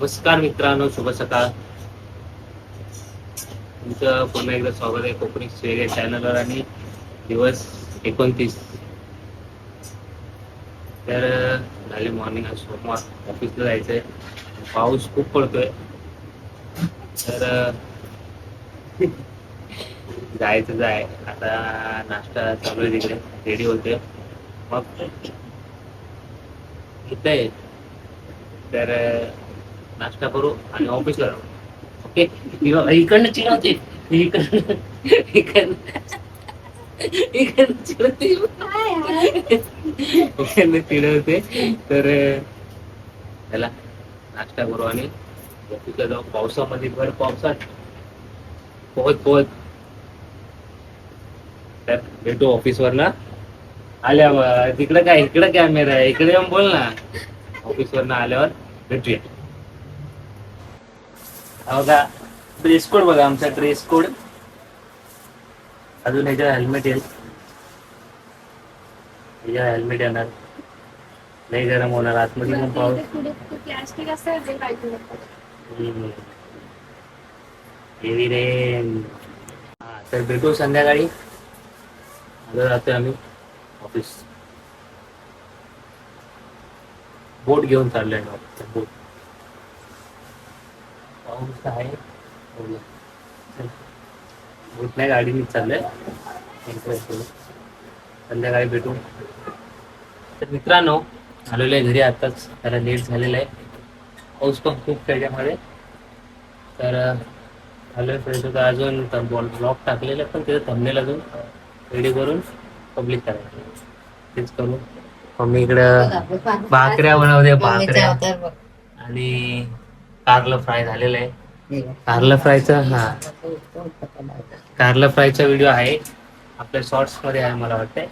नमस्कार मित्रांनो शुभ सकाळ. तुमचं पुन्हा एकदा स्वागत आहे कोकणी वेगळ्या चॅनलवर आणि दिवस एकोणतीस. तर झाले मॉर्निंग आज सोमवार. ऑफिसला जायचंय. पाऊस खूप पडतोय. तर जायचं जाय. आता नाश्ता चालू आहे तिकडे. रेडी होते. मग इथे तर नाश्ता करू आणि ऑफिसला राहू ओके किंवा इकडनं चिडवते इकडनं इकडनं इकडनं चिडवते इकडनं चिडवते तर त्याला नाश्ता करू आणि ऑफिसला जाऊ. पावसामध्ये भर पावसात. पोहत पोहत. तर भेटू ऑफिसवर ना आल्यावर तिकडं काय? इकडं कॅमेरा आहे. इकडे येऊन बोल ना. ऑफिसवर ना आल्यावर भेटूया. बघा ड्रेस कोड बघा आमचा ड्रेस कोड अजून ह्याच्यावर हेल्मेट येईल. ह्याच्यावर हेल्मेट येणार. नाही गरम होणार आतमध्ये पण पाऊस हम्म. हेवी रे हा तर भेटू संध्याकाळी. आता जातोय आम्ही ऑफिस बोट घेऊन चाललोय बोट पाऊस आहे. बोला. नाही गाडीने चाललंय. संध्याकाळी भेटू. तर मित्रांनो आलेलो आहे घरी आताच. त्याला लेट झालेलं आहे. पाऊस पण खूप त्याच्यामध्ये. तर आलोय फ्रेंड होता अजून. बॉल ब्लॉक टाकलेलं पण त्याचं थंबनेल अजून रेडी करून पब्लिक करायचं तेच करू. मम्मी इकडं भाकऱ्या बनवते भाकऱ्या. आणि कारलं फ्राय झालेलं आहे. कारलं फ्रायचा हा. कारलं फ्रायचा व्हिडिओ आहे. आपल्या शॉर्ट्समध्ये आहे मला वाटतंय.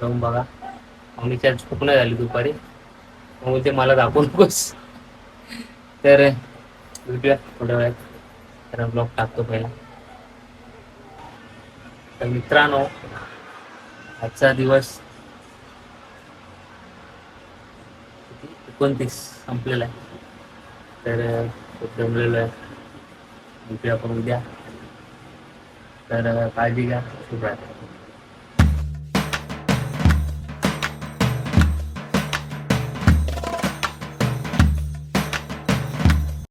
जाऊन बघा. मम्मीच्या झोप नाही झाली दुपारी. मग ते मला दाखवू नकोस तर व्हिडिओ थोड्या वेळात. तर ब्लॉग टाकतो पहिला. तर मित्रांनो आजचा दिवस एकोणतीस संपलेला आहे. तर खूप जमलेलो आहे. भेटूया आपण उद्या. तर काळजी घ्या. शुभ रात्री.